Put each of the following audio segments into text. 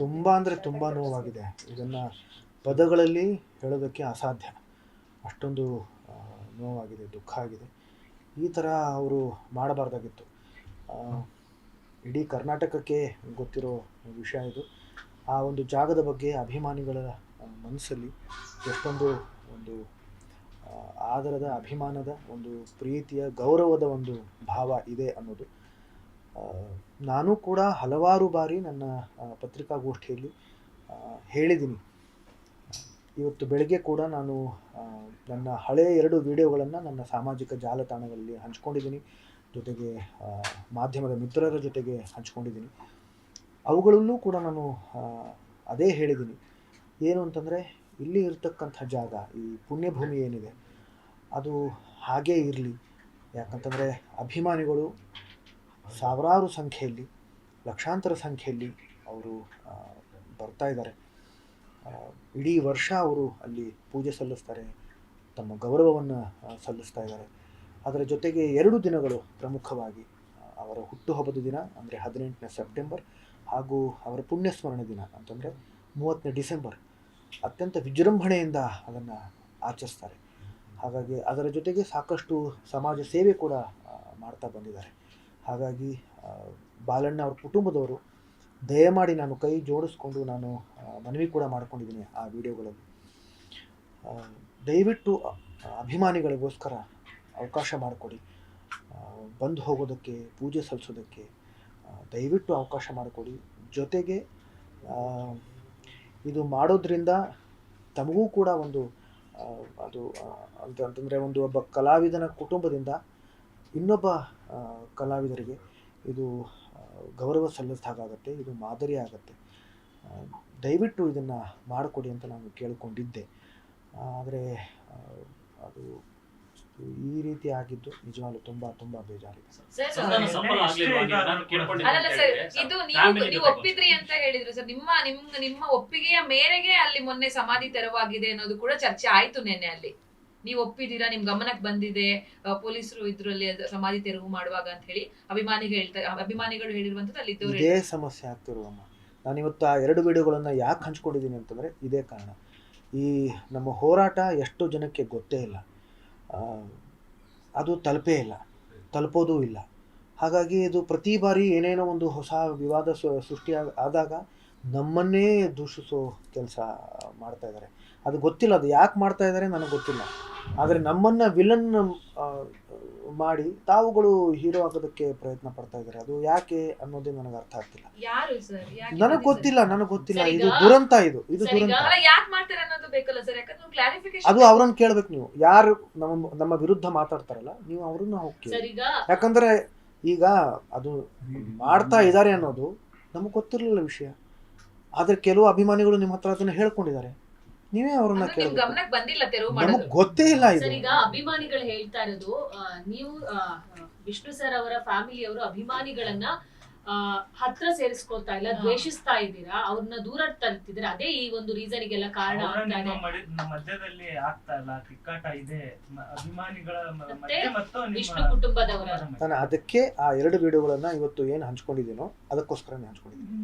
ತುಂಬ ಅಂದರೆ ತುಂಬ ನೋವಾಗಿದೆ. ಇದನ್ನು ಪದಗಳಲ್ಲಿ ಹೇಳೋದಕ್ಕೆ ಅಸಾಧ್ಯ. ಅಷ್ಟೊಂದು ನೋವಾಗಿದೆ, ದುಃಖ ಆಗಿದೆ. ಈ ಥರ ಅವರು ಮಾಡಬಾರ್ದಾಗಿತ್ತು. ಇಡೀ ಕರ್ನಾಟಕಕ್ಕೆ ಗೊತ್ತಿರೋ ವಿಷಯ ಇದು. ಆ ಒಂದು ಜಾಗದ ಬಗ್ಗೆ ಅಭಿಮಾನಿಗಳ ಮನಸ್ಸಲ್ಲಿ ಎಷ್ಟೊಂದು ಒಂದು ಆದರದ, ಅಭಿಮಾನದ ಒಂದು ಪ್ರೀತಿಯ, ಗೌರವದ ಒಂದು ಭಾವ ಇದೆ ಅನ್ನೋದು ನಾನು ಕೂಡ ಹಲವಾರು ಬಾರಿ ನನ್ನ ಪತ್ರಿಕಾಗೋಷ್ಠಿಯಲ್ಲಿ ಹೇಳಿದ್ದೀನಿ. ಇವತ್ತು ಬೆಳಗ್ಗೆ ಕೂಡ ನಾನು ನನ್ನ ಹಳೆಯ ಎರಡು ವಿಡಿಯೋಗಳನ್ನು ನನ್ನ ಸಾಮಾಜಿಕ ಜಾಲತಾಣಗಳಲ್ಲಿ ಹಂಚ್ಕೊಂಡಿದ್ದೀನಿ. ಜೊತೆಗೆ ಮಾಧ್ಯಮದ ಮಿತ್ರರ ಜೊತೆಗೆ ಹಂಚ್ಕೊಂಡಿದ್ದೀನಿ. ಅವುಗಳಲ್ಲೂ ಕೂಡ ನಾನು ಅದೇ ಹೇಳಿದ್ದೀನಿ. ಏನು ಅಂತಂದರೆ, ಇಲ್ಲಿ ಇರತಕ್ಕಂಥ ಜಾಗ, ಈ ಪುಣ್ಯಭೂಮಿ ಏನಿದೆ, ಅದು ಹಾಗೇ ಇರಲಿ. ಯಾಕಂತಂದರೆ, ಅಭಿಮಾನಿಗಳು ಸಾವಿರಾರು ಸಂಖ್ಯೆಯಲ್ಲಿ, ಲಕ್ಷಾಂತರ ಸಂಖ್ಯೆಯಲ್ಲಿ ಅವರು ಬರ್ತಾ ಇದ್ದಾರೆ. ಇಡೀ ವರ್ಷ ಅವರು ಅಲ್ಲಿ ಪೂಜೆ ಸಲ್ಲಿಸ್ತಾರೆ, ತಮ್ಮ ಗೌರವವನ್ನು ಸಲ್ಲಿಸ್ತಾ ಇದ್ದಾರೆ. ಅದರ ಜೊತೆಗೆ ಎರಡು ದಿನಗಳು ಪ್ರಮುಖವಾಗಿ ಅವರ ಹುಟ್ಟುಹಬ್ಬದ ದಿನ, ಅಂದರೆ ಹದಿನೆಂಟನೇ ಸೆಪ್ಟೆಂಬರ್ ಹಾಗೂ ಅವರ ಪುಣ್ಯಸ್ಮರಣೆ ದಿನ, ಅಂತಂದರೆ ಮೂವತ್ತನೇ ಡಿಸೆಂಬರ್. ಅತ್ಯಂತ ವಿಜೃಂಭಣೆಯಿಂದ ಅದನ್ನು ಆಚರಿಸ್ತಾರೆ. ಹಾಗಾಗಿ ಅದರ ಜೊತೆಗೆ ಸಾಕಷ್ಟು ಸಮಾಜ ಸೇವೆ ಕೂಡ ಮಾಡ್ತಾ ಬಂದಿದ್ದಾರೆ. ಹಾಗಾಗಿ ಬಾಲಣ್ಣ ಅವ್ರ ಕುಟುಂಬದವರು ದಯಮಾಡಿ ನಾನು ಕೈ ಜೋಡಿಸ್ಕೊಂಡು ನಾನು ಮನವಿ ಕೂಡ ಮಾಡ್ಕೊಂಡಿದ್ದೀನಿ ಆ ವಿಡಿಯೋಗಳಲ್ಲಿ. ದಯವಿಟ್ಟು ಅಭಿಮಾನಿಗಳಿಗೋಸ್ಕರ ಅವಕಾಶ ಮಾಡಿಕೊಡಿ. ಬಂದು ಹೋಗೋದಕ್ಕೆ, ಪೂಜೆ ಸಲ್ಲಿಸೋದಕ್ಕೆ ದಯವಿಟ್ಟು ಅವಕಾಶ ಮಾಡಿಕೊಡಿ. ಜೊತೆಗೆ ಇದು ಮಾಡೋದ್ರಿಂದ ತಮಗೂ ಕೂಡ ಒಂದು ಅದು ಅಂತಂದರೆ ಒಂದು ಒಬ್ಬ ಕಲಾವಿದನ ಕುಟುಂಬದಿಂದ ಇನ್ನೊಬ್ಬ ಕಲಾವಿದರಿಗೆ ಇದು ಗೌರವ ಸಲ್ಲಿಸಿದಾಗತ್ತೆ ಇದು ಮಾದರಿ ಆಗುತ್ತೆ. ದಯವಿಟ್ಟು ಇದನ್ನು ಮಾಡಿಕೊಡಿ ಅಂತ ನಾನು ಕೇಳಿಕೊಂಡಿದ್ದೆ. ಆದರೆ ಅದು ಈ ರೀತಿ ಆಗಿದ್ದು ನಿಜವಾಗ್ಲೂ ತುಂಬಾ ತುಂಬಾ ಬೇಜಾರಿದೆ. ಇದು ನೀವು ಒಪ್ಪಿದ್ರಿ ಅಂತ ಹೇಳಿದ್ರು ಸರ್. ನಿಮ್ಮ ನಿಮ್ ನಿಮ್ಮ ಒಪ್ಪಿಗೆಯ ಮೇರೆಗೆ ಅಲ್ಲಿ ಮೊನ್ನೆ ಸಮಾಧಿ ತೆರವಾಗಿದೆ ಅನ್ನೋದು ಕೂಡ ಚರ್ಚೆ ಆಯ್ತು ನೆನ್ನೆ ಅಲ್ಲಿ. ನೀವು ಒಪ್ಪಿದ್ದೀರಾ ನಿಮ್ ಗಮನಕ್ಕೆ ಬಂದಿದೆ ಪೊಲೀಸರು ಇದ್ರಲ್ಲಿ ಸಮಾಧಿ ತೆರವು ಮಾಡುವಾಗ ಅಂತ ಹೇಳಿ ಅಭಿಮಾನಿ ಹೇಳ್ತಾರೆ ಅಭಿಮಾನಿಗಳು ಹೇಳಿರುವಂತದ್ದು ಅಲ್ಲಿ ಇದ್ದವ್ರು ಇದೇ ಸಮಸ್ಯೆ ನಾನು ಇವತ್ತು ಆ ಎರಡು ವಿಡಿಯೋಗಳನ್ನು ಯಾಕೆ ಹಂಚ್ಕೊಂಡಿದ್ದೀನಿ ಅಂತಂದರೆ ಇದೇ ಕಾರಣ. ಈ ನಮ್ಮ ಹೋರಾಟ ಎಷ್ಟು ಜನಕ್ಕೆ ಗೊತ್ತೇ ಇಲ್ಲ. ಅದು ತಲುಪೇ ಇಲ್ಲ. ತಲುಪೋದೂ ಇಲ್ಲ. ಹಾಗಾಗಿ ಇದು ಪ್ರತಿ ಬಾರಿ ಏನೇನೋ ಒಂದು ಹೊಸ ವಿವಾದ ಸೃಷ್ಟಿಯಾಗ ಸೃಷ್ಟಿ ಆದಾಗ ನಮ್ಮನ್ನೇ ದೂಷಿಸೋ ಕೆಲಸ ಮಾಡ್ತಾ ಇದ್ದಾರೆ ಅದು ಗೊತ್ತಿಲ್ಲ ಅದು ಯಾಕೆ ಮಾಡ್ತಾ ಇದ್ದಾರೆ ನನಗೆ ಗೊತ್ತಿಲ್ಲ. ಆದರೆ ನಮ್ಮನ್ನು ವಿಲನ್ ಮಾಡಿ ತಾವುಗಳು ಹೀರೋ ಆಗೋದಕ್ಕೆ ಪ್ರಯತ್ನ ಪಡ್ತಾ ಇದ್ದಾರೆ ಅದು ಯಾಕೆ ಅನ್ನೋದೇ ನನಗೆ ಅರ್ಥ ಆಗ್ತಿಲ್ಲ. ಯಾರು ಸರ್? ನನಗೆ ಗೊತ್ತಿಲ್ಲ ನನಗೆ ಗೊತ್ತಿಲ್ಲ. ಇದು ದುರಂತ ಇದು. ಇದು ದುರಂತ. ಅಲ್ಲ ಯಾಕೆ ಮಾಡ್ತಾರೆ ಅನ್ನೋದು ಬೇಕಲ್ಲ ಸರ್? ಯಾಕಂದ್ರೆ ಕ್ಲಾರಿಫಿಕೇಶನ್ ಅದು ಅವ್ರನ್ನ ಕೇಳ್ಬೇಕು ನೀವು. ಯಾರು ನಮ್ಮ ನಮ್ಮ ವಿರುದ್ಧ ಮಾತಾಡ್ತಾರಲ್ಲ ನೀವು ಅವ್ರನ್ನ ಹೋಗಿ ಸರ್ ಈಗ ಯಾಕಂದ್ರೆ ಈಗ ಅದು ಮಾಡ್ತಾ ಇದ್ದಾರೆ ಅನ್ನೋದು ನಮಗೆ ಗೊತ್ತಿರಲಿಲ್ಲ ವಿಷಯ. ಆದ್ರೆ ಕೆಲವು ಅಭಿಮಾನಿಗಳು ನಿಮ್ಮ ಹತ್ರ ಅದನ್ನ ಹೇಳ್ಕೊಂಡಿದ್ದಾರೆ. ನೀವೇ ಅವ್ರನ್ನ ಕೇಳಿ ಗಮನಕ್ಕೆ ಬಂದಿಲ್ಲ ತೆರವು ನಮಗ್ ಮಾಡೋದು? ಗೊತ್ತೇ ಇಲ್ಲ ಇದು. ಸರ್ ಈಗ ಅಭಿಮಾನಿಗಳು ಹೇಳ್ತಾ ಇರೋದು ಆ, ನೀವು ಆ, ವಿಷ್ಣು ಸರ್ ಅವರ ಫ್ಯಾಮಿಲಿ ಫ್ಯಾಮಿಲಿಯವರು ಅಭಿಮಾನಿಗಳನ್ನ ಆ, ಹತ್ರ ಸೇರಿಸ್ಕೊತಾ ಇಲ್ಲ ಹಾ. ದ್ವೇಷಿಸ್ತಾ ಇದ್ದೀರಾ? ಅವ್ರನ್ನ ದೂರ ತರ್ತಿದ್ರೆ ಅದೇ ಈ ಒಂದು ರೀಸನ್ ಗೆಲ್ಲ ಕಾರಣ ಅವರ ಆಗ್ತಾ ನಿಮ್ಮ ಮಧ್ಯದಲ್ಲಿ ಆಗ್ತಾ ಇಲ್ಲ ತಿಕ್ಕಾಟ ಇದೆ. ಮ- ಅಭಿಮಾನಿಗಳ ಮ- ಮತ್ತೆ ಮಧ್ಯೆ ಮತ್ತು ನಿಮ್ಮ ವಿಷ್ಣು ಕುಟುಂಬದವರ. ನಾನು ಅದಕ್ಕೆ ಆ ಎರಡು ವಿಡಿಯೋಗಳನ್ನ ಇವತ್ತು ಏನು ಹಂಚ್ಕೊಂಡಿದ್ದೀನೋ ಅದಕ್ಕೋಸ್ಕರನೇ ಹಂಚ್ಕೊಂಡಿದ್ದೀನಿ.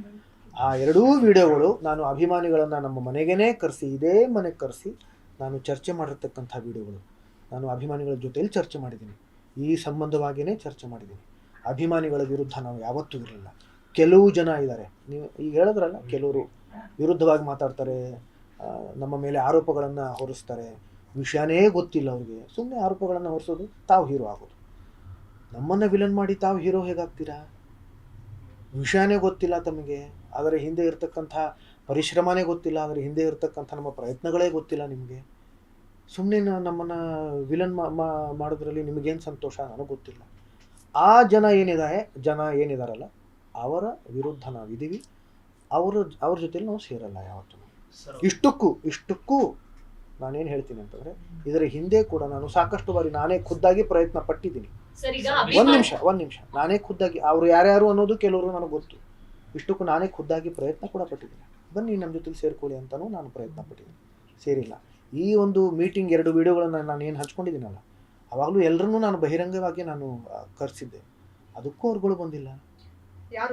ಆ ಎರಡೂ ವಿಡಿಯೋಗಳು ನಾನು ಅಭಿಮಾನಿಗಳನ್ನು ನಮ್ಮ ಮನೆಗೇ ಕರೆಸಿ, ಇದೇ ಮನೆಗೆ ಕರೆಸಿ ನಾನು ಚರ್ಚೆ ಮಾಡಿರ್ತಕ್ಕಂಥ ವಿಡಿಯೋಗಳು. ನಾನು ಅಭಿಮಾನಿಗಳ ಜೊತೆಯಲ್ಲಿ ಚರ್ಚೆ ಮಾಡಿದ್ದೀನಿ. ಈ ಸಂಬಂಧವಾಗಿಯೇ ಚರ್ಚೆ ಮಾಡಿದ್ದೀನಿ. ಅಭಿಮಾನಿಗಳ ವಿರುದ್ಧ ನಾವು ಯಾವತ್ತೂ ಇರಲಿಲ್ಲ. ಕೆಲವು ಜನ ಇದ್ದಾರೆ. ನೀವು ಈಗ ಹೇಳಿದ್ರಲ್ಲ, ಕೆಲವರು ವಿರುದ್ಧವಾಗಿ ಮಾತಾಡ್ತಾರೆ ನಮ್ಮ ಮೇಲೆ ಆರೋಪಗಳನ್ನು ಹೊರಿಸ್ತಾರೆ. ವಿಷಯನೇ ಗೊತ್ತಿಲ್ಲ ಅವ್ರಿಗೆ. ಸುಮ್ಮನೆ ಆರೋಪಗಳನ್ನು ಹೊರಿಸೋದು ತಾವು ಹೀರೋ ಆಗೋದು. ನಮ್ಮನ್ನು ವಿಲನ್ ಮಾಡಿ ತಾವು ಹೀರೋ ಹೇಗಾಗ್ತೀರಾ? ವಿಷಯನೇ ಗೊತ್ತಿಲ್ಲ ತಮಗೆ ಅದರ ಹಿಂದೆ ಇರತಕ್ಕಂಥ ಪರಿಶ್ರಮನೇ ಗೊತ್ತಿಲ್ಲ ಅದರ ಹಿಂದೆ ಇರತಕ್ಕಂಥ ನಮ್ಮ ಪ್ರಯತ್ನಗಳೇ ಗೊತ್ತಿಲ್ಲ ನಿಮಗೆ. ಸುಮ್ಮನೆ ನಮ್ಮನ್ನು ವಿಲನ್ ಮಾಡೋದ್ರಲ್ಲಿ ನಿಮಗೇನು ಸಂತೋಷ ನನಗೆ ಗೊತ್ತಿಲ್ಲ. ಆ ಜನ ಏನಿದ್ದಾರೆ ಜನ ಏನಿದಾರಲ್ಲ ಅವರ ವಿರುದ್ಧ ನಾವಿದ್ದೀವಿ. ಅವರು ಅವ್ರ ಜೊತೆಲಿ ನಾವು ಸೇರಲ್ಲ ಯಾವತ್ತೂ. ಇಷ್ಟಕ್ಕೂ ಇಷ್ಟಕ್ಕೂ ನಾನೇನು ಹೇಳ್ತೀನಿ ಅಂತಂದರೆ ಇದರ ಹಿಂದೆ ಕೂಡ ನಾನು ಸಾಕಷ್ಟು ಬಾರಿ ನಾನೇ ಖುದ್ದಾಗಿ ಪ್ರಯತ್ನ ಪಟ್ಟಿದ್ದೀನಿ. ಒಂದ್ ಒಂದು ನಿಮಿಷ ಒಂದು ನಿಮಿಷ. ನಾನೇ ಖುದ್ದಾಗಿ ಅವ್ರು ಯಾರ್ಯಾರು ಅನ್ನೋದು ಕೆಲವರು ನನಗೆ ಗೊತ್ತು. ಇಷ್ಟಕ್ಕೂ ನಾನೇ ಖುದ್ದಾಗಿ ಪ್ರಯತ್ನ ಕೂಡ ಪಟ್ಟಿದ್ದೀನಿ. ಬನ್ನಿ ನಮ್ಮ ಜೊತೆಗೆ ಸೇರ್ಕೊಳ್ಳಿ ಅಂತಲೂ ನಾನು ಪ್ರಯತ್ನ ಪಟ್ಟಿದ್ದೀನಿ. ಸೇರಿಲ್ಲ. ಈ ಒಂದು ಮೀಟಿಂಗ್ ಎರಡು ವಿಡಿಯೋಗಳನ್ನು ನಾನು ಏನು ಹಚ್ಕೊಂಡಿದ್ದೀನಲ್ಲ ಅವಾಗಲೂ ಎಲ್ಲರನ್ನೂ ನಾನು ಬಹಿರಂಗವಾಗಿ ನಾನು ಕರೆಸಿದ್ದೆ. ಅದಕ್ಕೂ ಅವ್ರುಗಳು ಬಂದಿಲ್ಲ. ಯಾರು?